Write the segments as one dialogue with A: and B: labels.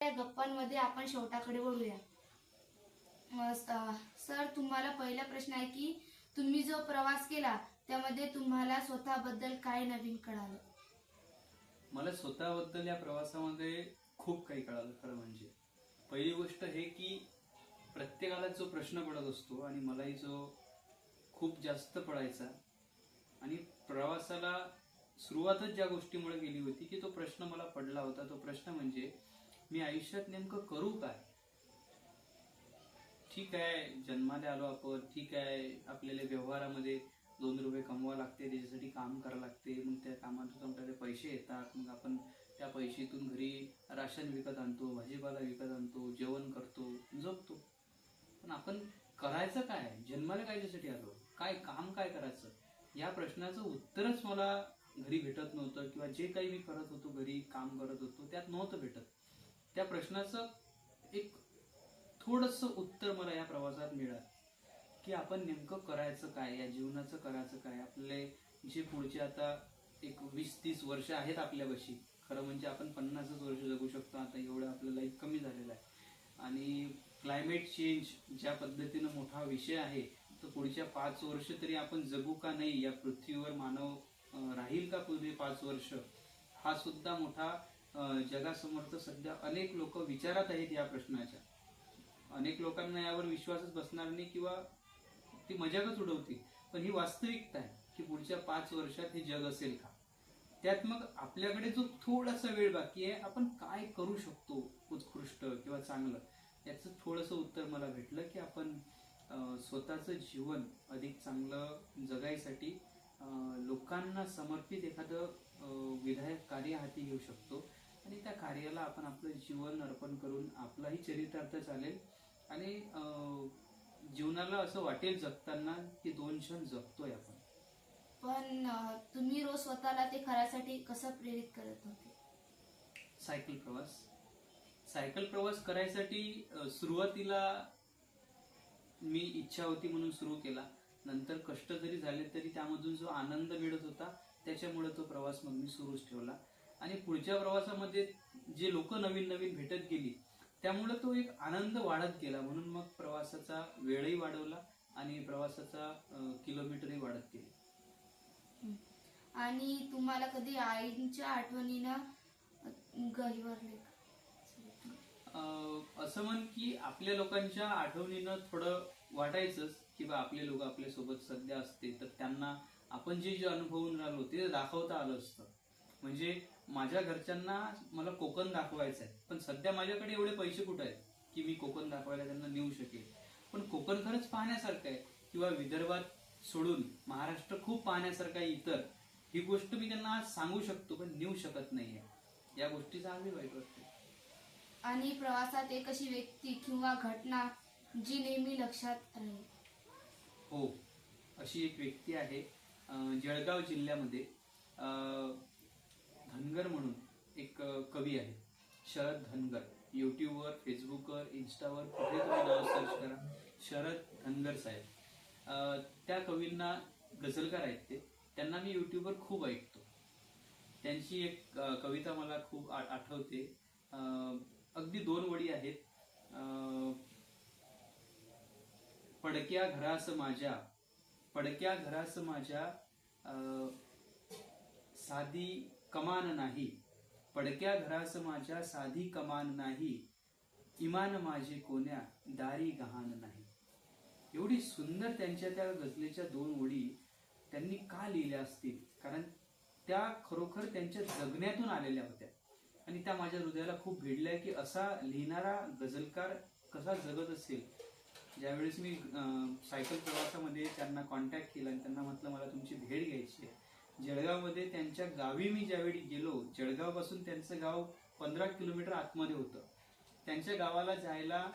A: या गप्पांमध्ये आपण शेवटाकडे वळूया. सर तुम्हाला पहिला प्रश्न आहे की तुम्ही जो प्रवास केला त्यामध्ये तुम्हाला स्वतःबद्दल काय नवीन कळालं?
B: मला स्वतःबद्दल या प्रवासामध्ये खूप काही कळालं खरं म्हणजे. पहिली गोष्ट हे की प्रत्येकाला जो प्रश्न पडत असतो आणि मलाही जो खूप जास्त पडायचा आणि प्रवासाला सुरुवातच ज्या गोष्टीमुळे गेली होती की तो प्रश्न मला पडला होता. तो प्रश्न म्हणजे मी आयुष्यात नेमकं करू काय? ठीक आहे जन्माला आलो आपण. ठीक आहे आपल्याला व्यवहारामध्ये दोन रुपये कमवा लागते त्याच्यासाठी काम करावं लागते. मग त्या कामातून आपल्याला पैसे येतात. मग आपण त्या पैशातून घरी राशन विकत आणतो भाजीपाला विकत आणतो जेवण करतो जगतो पण आपण करायचं काय? जन्माला काय त्याच्यासाठी आलो? काय काम काय करायचं? या प्रश्नाचं उत्तरच मला घरी भेटत नव्हतं किंवा जे काही मी करत होतो घरी काम करत होतो त्यात नव्हतं भेटत. त्या प्रश्नाचं एक थोडस उत्तर मला या प्रवासात मिळालं. की आपण नेमकं करायचं काय या जीवनाचं करायचं काय? आपले जे पुढचे आता एक वीस तीस वर्ष आहेत आपल्यापाशी खरं म्हणजे आपण पन्नासच वर्ष जगू शकतो आता एवढं आपलं लाईफ कमी झालेलं आहे. आणि क्लायमेट चेंज ज्या पद्धतीनं मोठा विषय आहे तर पुढच्या पाच वर्ष तरी आपण जगू का नाही या पृथ्वीवर मानव राहील का पुढे पाच वर्ष हा सुद्धा मोठा जगासमोर तर सध्या अनेक लोक विचारात आहेत या प्रश्नाच्या. अनेक लोकांना यावर विश्वासच बसणार नाही किंवा ती मजाकच उडवते पण ही वास्तविकता आहे की पुढच्या पाच वर्षात हे जग असेल का? त्यात मग आपल्याकडे जो थोडासा वेळ बाकी आहे आपण काय करू शकतो उत्कृष्ट किंवा चांगलं? याचं थोडंसं उत्तर मला भेटलं की आपण स्वतःचं जीवन अधिक चांगलं जगायसाठी लोकांना समर्पित एखादं विधायक कार्य हाती घेऊ शकतो. आणि त्या कार्याला आपण आपलं जीवन अर्पण करून आपलाही चरितार्थ चालेल. आणि जीवनाला असं वाटेल जगताना की दोन क्षण जगतोय आपण.
A: पण तुम्ही रोज स्वतःला ते करायसाठी कसं प्रेरित करत होते?
B: सायकल प्रवास. सायकल प्रवास करायसाठी सुरुवातीला मी इच्छा होती म्हणून सुरू केला. नंतर कष्ट जरी झाले तरी त्यामधून जो आनंद मिळत होता त्याच्यामुळे तो प्रवास मग मी सुरूच ठेवला. आणि पुढच्या प्रवासामध्ये जे लोक नवीन नवीन भेटत गेली त्यामुळे तो एक आनंद वाढत गेला. म्हणून मग प्रवासाचा वेळही वाढवला आणि प्रवासाचा किलोमीटरही वाढत गेले.
A: आणि तुम्हाला कधी आईच्या आठवणीनं गहिवरले
B: असं म्हण की आपल्या लोकांच्या आठवणीनं थोडं वाटायचंच की बा आपले लोक आपल्यासोबत सध्या असते तर त्यांना आपण जे जे अनुभवून राहिलो ते दाखवता आलं असतं. म्हणजे माझ्या घरच्यांना मला कोकण दाखवायचं आहे पण सध्या माझ्याकडे एवढे पैसे कुठे आहेत की मी कोकण दाखवायला त्यांना नेऊ शकेल? पण कोकण खरंच पाहण्यासारखं आहे किंवा विदर्भात सोडून महाराष्ट्र खूप पाहण्यासारखं आहे इतर. ही गोष्ट मी त्यांना आज सांगू शकतो पण नेऊ शकत नाहीये. या गोष्टीचा आम्ही वाईट वाटते
A: आणि प्रवासात एक अशी व्यक्ती किंवा घटना जी नेहमी लक्षात राहील.
B: हो अशी एक व्यक्ती आहे जळगाव जिल्ह्यामध्ये. धनगर म्हणून एक कवी आहे. शरद धनगर. युट्यूबवर फेसबुकवर इंस्टावर कुठे तुम्ही नाव सर्च करा. शरद धनगर साहेब. त्या कवींना गझलकार आहेत ते. त्यांना मी युट्यूबवर खूप ऐकतो. त्यांची एक कविता मला खूप आठवते. अं, अगदी दोन वडी आहेत. अं, पडक्या घरास माझ्या पडक्या घरास माझ्या अं, साधी कमान नाही. पडक्या घरास माझ्या साधी कमान नाही. इमान माझे कोण्या दारी गहाण नाही. एवढी सुंदर त्यांच्या त्या गजलेच्या दोन ओळी त्यांनी का लिहिल्या असतील? कारण त्या खरोखर त्यांच्या जगण्यातून आलेल्या होत्या. आणि त्या माझ्या हृदयाला खूप भिडल्या की असा लिहिणारा गझलकार कसा जगत असेल? ज्यावेळेस मी सायकल प्रवासामध्ये त्यांना कॉन्टॅक्ट केला आणि त्यांना म्हटलं मला तुमची भेट घ्यायची आहे. जळगावमध्ये त्यांच्या गावी मी ज्यावेळी गेलो जळगावपासून त्यांचं गाव पंधरा किलोमीटर आतमध्ये होतं. त्यांच्या गावाला जायला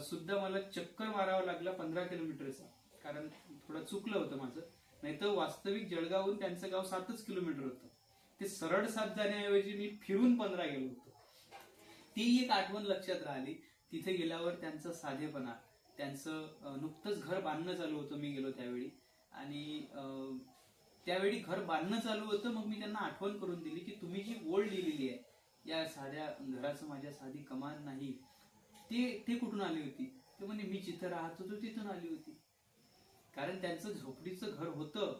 B: सुद्धा मला चक्कर मारावं लागला पंधरा किलोमीटरचा. कारण थोडं चुकलं होतं माझं. नाहीतर वास्तविक जळगावहून त्यांचं गाव सातच किलोमीटर होतं. ते सरळ सात जाण्याऐवजी मी फिरून पंधरा गेलो होतो. ती एक आठवण लक्षात राहिली. तिथे गेल्यावर त्यांचा साधेपणा त्यांचं नुकतंच घर बांधणं चालू होतं मी गेलो त्यावेळी. आणि अं, त्यावेळी घर बांधणं चालू होतं. मग मी त्यांना आठवण करून दिली की तुम्ही जी ओढ लिहिलेली आहे या साध्या घराचं माझ्या साधी कमान नाही. ते ते कुठून आली होती? ते म्हणे मी जिथं राहत होतो तिथून आली होती. कारण त्यांचं झोपडीचं घर होतं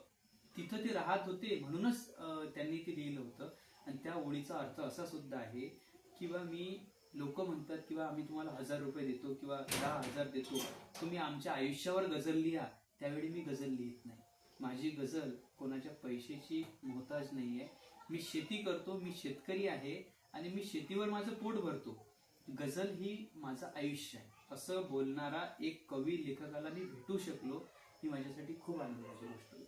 B: तिथं ते राहत होते म्हणूनच त्यांनी ते लिहिलं होतं. आणि त्या ओळीचा अर्थ असा सुद्धा आहे किंवा मी लोक म्हणतात किंवा आम्ही तुम्हाला हजार रुपये देतो किंवा दहा हजार देतो. तुम्ही आमच्या आयुष्यावर गझल लिहा. त्यावेळी मी गझल लिहित नाही. माझी गझल कोणाच्या पैशाची मोहताज नाहीये. मी शेती करतो मी शेतकरी आहे आणि मी शेतीवर माझं पोट भरतो. गझल ही माझं आयुष्य आहे. असं बोलणारा एक कवी लेखकाला मी भेटू शकलो ही माझ्यासाठी खूप आनंदाची गोष्ट होती.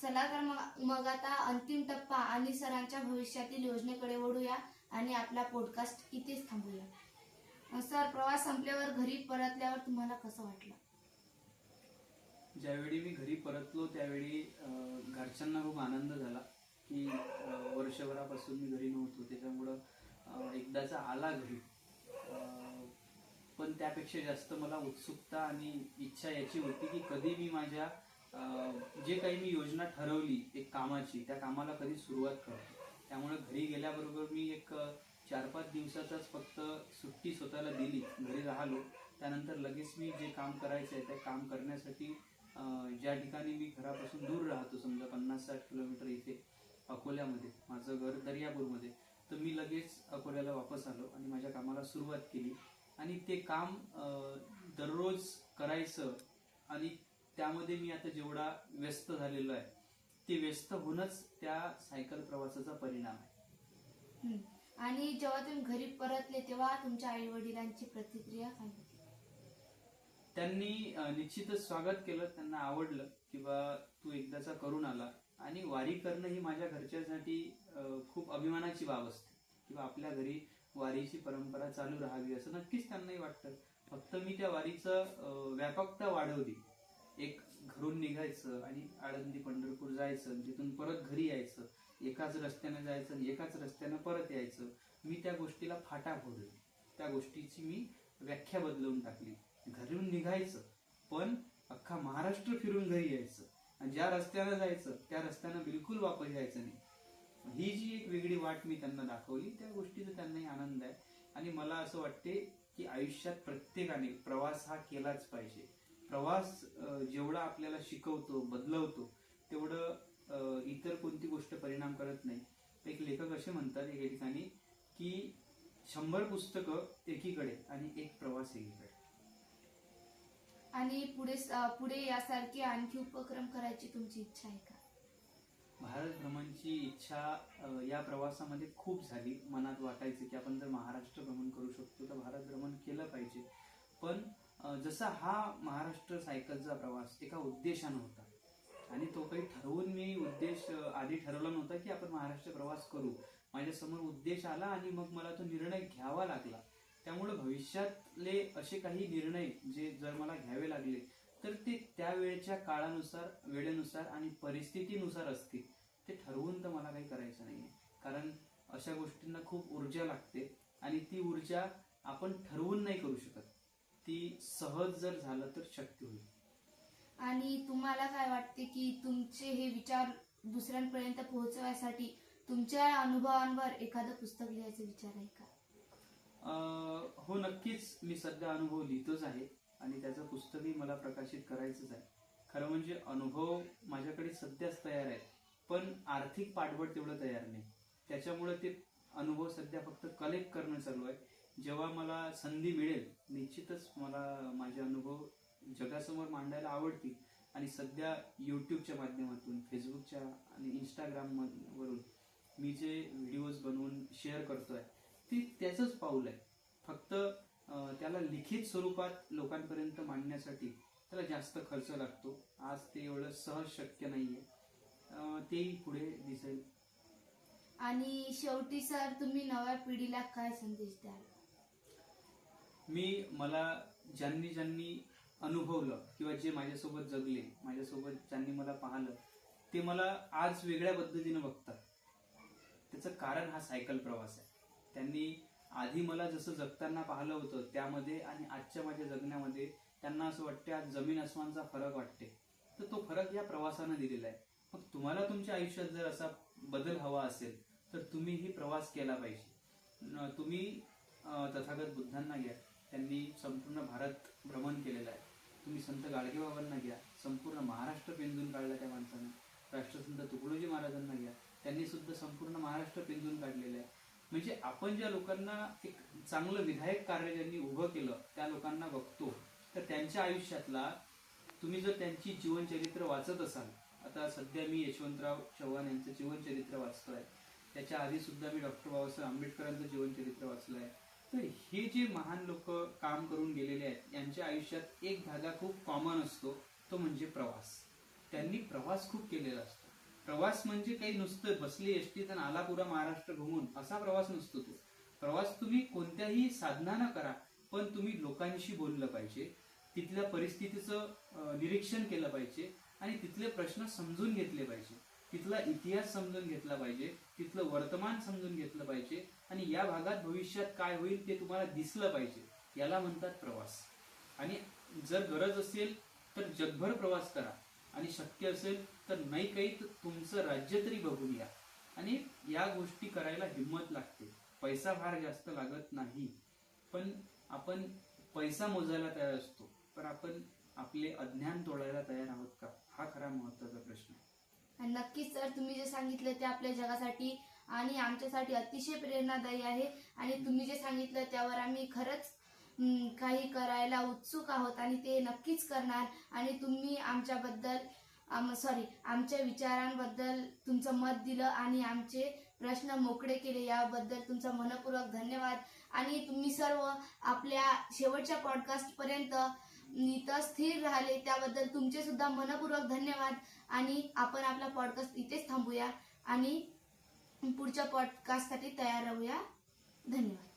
A: चला तर मग मग आता अंतिम टप्पा आणि सरांच्या भविष्यातील योजनेकडे वळूया आणि आपला पॉडकास्ट इथेच थांबूया? सर प्रवास संपल्यावर घरी परतल्यावर तुम्हाला कसं वाटलं?
B: ज्यावेळी मी घरी परतलो त्यावेळी घरच्यांना खूप आनंद झाला की वर्षभरापासून मी घरी नव्हतो. त्याच्यामुळं एकदाचा आला घरी. पण त्यापेक्षा जास्त मला उत्सुकता आणि इच्छा याची होती की कधी मी माझ्या जे काही मी योजना ठरवली एक कामाची त्या कामाला कधी सुरुवात करतो. त्यामुळे घरी गेल्याबरोबर मी एक चार पाच दिवसाचाच फक्त सुट्टी स्वतःला दिली. घरी राहिलो. त्यानंतर लगेच मी जे काम करायचं आहे ते काम करण्यासाठी ज्या ठिकाणी मी घरापासून दूर राहतो समजा पन्नास साठ किलोमीटर इथे अकोल्यामध्ये माझं घर दर्यापूरमध्ये तर मी लगेच अकोल्याला वापस आलो आणि माझ्या कामाला सुरुवात केली. आणि ते काम दररोज करायचं आणि त्यामध्ये मी आता जेवढा व्यस्त झालेलो आहे ते व्यस्त होणंच त्या सायकल प्रवासाचा परिणाम आहे.
A: आणि जेव्हा तुम्ही घरी परतले तेव्हा तुमच्या आई वडिलांची प्रतिक्रिया काय होती?
B: त्यांनी निश्चितच स्वागत केलं त्यांना आवडलं किंवा तू एकदाचा करून आला. आणि वारी करणं ही माझ्या घरच्यासाठी खूप अभिमानाची बाब असते. किंवा आपल्या घरी वारीची परंपरा चालू राहावी असं नक्कीच त्यांनाही वाटतं. फक्त मी त्या वारीचं व्यापकता वाढवली. एक घरून निघायचं आणि आळंदी पंढरपूर जायचं तिथून परत घरी यायचं एकाच रस्त्याने जायचं आणि एकाच रस्त्यानं परत यायचं. मी त्या गोष्टीला फाटा फोडली. त्या गोष्टीची मी व्याख्या बदलवून टाकली. घरून निघायचं. पण अख्खा महाराष्ट्र फिरून घरी यायचं. आणि ज्या रस्त्यानं जायचं त्या रस्त्यानं बिलकुल वापस यायचं नाही. ही जी एक वेगळी वाट मी त्यांना दाखवली त्या गोष्टीचा त्यांनाही आनंद आहे. आणि मला असं वाटते की आयुष्यात प्रत्येकाने प्रवास हा केलाच पाहिजे. प्रवास जेवढा आपल्याला शिकवतो बदलवतो तेवढं इतर कोणती गोष्ट परिणाम करत नाही. एक लेखक असे म्हणतात एके ठिकाणी की शंभर पुस्तकं एकीकडे आणि एक प्रवास एकीकडे.
A: आणि पुढे पुढे यासारखे आणखी उपक्रम करायची तुमची इच्छा आहे का?
B: भारत भ्रमणची इच्छा या प्रवासामध्ये खूप झाली. मनात वाटायचं की आपण जर महाराष्ट्र भ्रमण करू शकतो तर भारत भ्रमण केलं पाहिजे. पण जसा हा महाराष्ट्र सायकलचा प्रवास एका उद्देशानं होता आणि तो काही ठरवून मी उद्देश आधी ठरवला नव्हता की आपण महाराष्ट्र प्रवास करू. माझ्यासमोर उद्देश आला आणि मग मला तो निर्णय घ्यावा लागला. त्यामुळे भविष्यातले असे काही निर्णय जे जर मला घ्यावे लागले तर ते त्या वेळेच्या काळानुसार वेळेनुसार आणि परिस्थितीनुसार असतील. ते ठरवून तर मला काही करायचं नाहीये. कारण अशा गोष्टींना खूप ऊर्जा लागते आणि ती ऊर्जा आपण ठरवून नाही करू शकत. ती सहज जर झालं तर शक्य होईल.
A: आणि तुम्हाला काय वाटते की तुमचे हे विचार दुसऱ्यांपर्यंत पोहोचवण्यासाठी तुमच्या अनुभवांवर एखादं पुस्तक लिहायचा विचार आहे का?
B: हो नक्कीच मी सध्या अनुभव लिहितोच आहे. आणि त्याचं पुस्तकही मला प्रकाशित करायचंच आहे. खरं म्हणजे अनुभव माझ्याकडे सध्याच तयार आहे पण आर्थिक पाठबळ तेवढं तयार नाही. त्याच्यामुळे ते अनुभव सध्या फक्त कलेक्ट करणं चालू आहे. जेव्हा मला संधी मिळेल निश्चितच मला माझे अनुभव जगासमोर मांडायला आवडतील. आणि सध्या यूट्यूबच्या माध्यमातून फेसबुकच्या आणि इंस्टाग्राम वरून मी जे व्हिडिओज बनवून शेअर करतोय ती त्याचंच पाऊल आहे. फक्त त्याला लिखित स्वरूपात लोकांपर्यंत मांडण्यासाठी त्याला जास्त खर्च लागतो. आज ते एवढं सहज शक्य नाहीये. तेही पुढे दिसेल.
A: आणि शेवटी सर तुम्ही नव्या पिढीला काय संदेश द्याल?
B: मी मला ज्यांनी ज्यांनी अनुभवलं किंवा जे माझ्यासोबत जगले माझ्यासोबत ज्यांनी मला पाहिलं ते मला आज वेगळ्या पद्धतीनं बघतात. त्याचं कारण हा सायकल प्रवास आहे. त्यांनी आधी मला जसं जगताना पाहिलं होतं त्यामध्ये आणि आजच्या माझ्या जगण्यामध्ये त्यांना असं वाटते आज जमीन अस्मानचा फरक वाटते तर तो फरक या प्रवासानं दिलेला आहे. मग तुम्हाला तुमच्या आयुष्यात जर असा बदल हवा असेल तर तुम्हीही प्रवास केला पाहिजे. तुम्ही तथागत बुद्धांना घ्या. त्यांनी संपूर्ण भारत भ्रमण केलेलं आहे. तुम्ही संत गाडगेबाबांना घ्या. संपूर्ण महाराष्ट्र पेंजून काढला त्या माणसानं. राष्ट्रसंत तुकडोजी महाराजांना घ्या. त्यांनी सुद्धा संपूर्ण महाराष्ट्र पेंजून काढलेलं आहे. म्हणजे आपण ज्या लोकांना एक चांगलं विधायक कार्य ज्यांनी उभं केलं त्या लोकांना बघतो तर त्यांच्या आयुष्यातला तुम्ही जर त्यांची जीवनचरित्र वाचत असाल आता सध्या मी यशवंतराव चव्हाण यांचं जीवनचरित्र वाचतोय त्याच्या आधी सुद्धा मी डॉक्टर बाबासाहेब आंबेडकरांचं जीवनचरित्र वाचलं आहे तर हे जे महान लोक काम करून गेलेले आहेत यांच्या आयुष्यात एक धागा खूप कॉमन असतो तो म्हणजे प्रवास. त्यांनी प्रवास खूप केलेला असतो. प्रवास म्हणजे काही नुसतं बसली एसटीत आणि आला पुरा महाराष्ट्र घुमून असा प्रवास नसतो तो. प्रवास तुम्ही कोणत्याही साधनानं करा पण तुम्ही लोकांशी बोललं पाहिजे तिथल्या परिस्थितीचं निरीक्षण केलं पाहिजे आणि तिथले प्रश्न समजून घेतले पाहिजे. तिथला इतिहास समजून घेतला पाहिजे तिथलं वर्तमान समजून घेतलं पाहिजे आणि या भागात भविष्यात काय होईल ते तुम्हाला दिसलं पाहिजे. याला म्हणतात प्रवास. आणि जर गरज असेल तर जगभर प्रवास करा. आणि शक्य असेल तर नाही काही तर तुमचं राज्य तरी बघून या. आणि या गोष्टी करायला हिंमत लागते. पैसा फार जास्त लागत नाही. पण आपण पैसा मोजायला तयार असतो. पण आपण आपले अज्ञान तोडायला तयार आहोत का? हा खरा महत्त्वाचा प्रश्न आहे.
A: आणि नक्कीच सर तुम्ही जे सांगितलं ते आपल्या जगासाठी आणि आमच्यासाठी अतिशय प्रेरणादायी आहे. आणि तुम्ही जे सांगितलं त्यावर आम्ही खरंच काही करायला उत्सुक आहोत आणि ते नक्कीच करणार. आणि तुम्ही आमच्याबद्दल सॉरी आमच्या विचारांबद्दल तुमचं मत दिलं आणि आमचे प्रश्न मोकळे केले याबद्दल तुमचा मनपूर्वक धन्यवाद. आणि तुम्ही सर्व आपल्या शेवटच्या पॉडकास्टपर्यंत इथं स्थिर राहिले त्याबद्दल तुमचे सुद्धा मनपूर्वक धन्यवाद. आणि आपण आपला पॉडकास्ट इथेच थांबूया आणि पुढच्या पॉडकास्टसाठी तयार राहूया. धन्यवाद.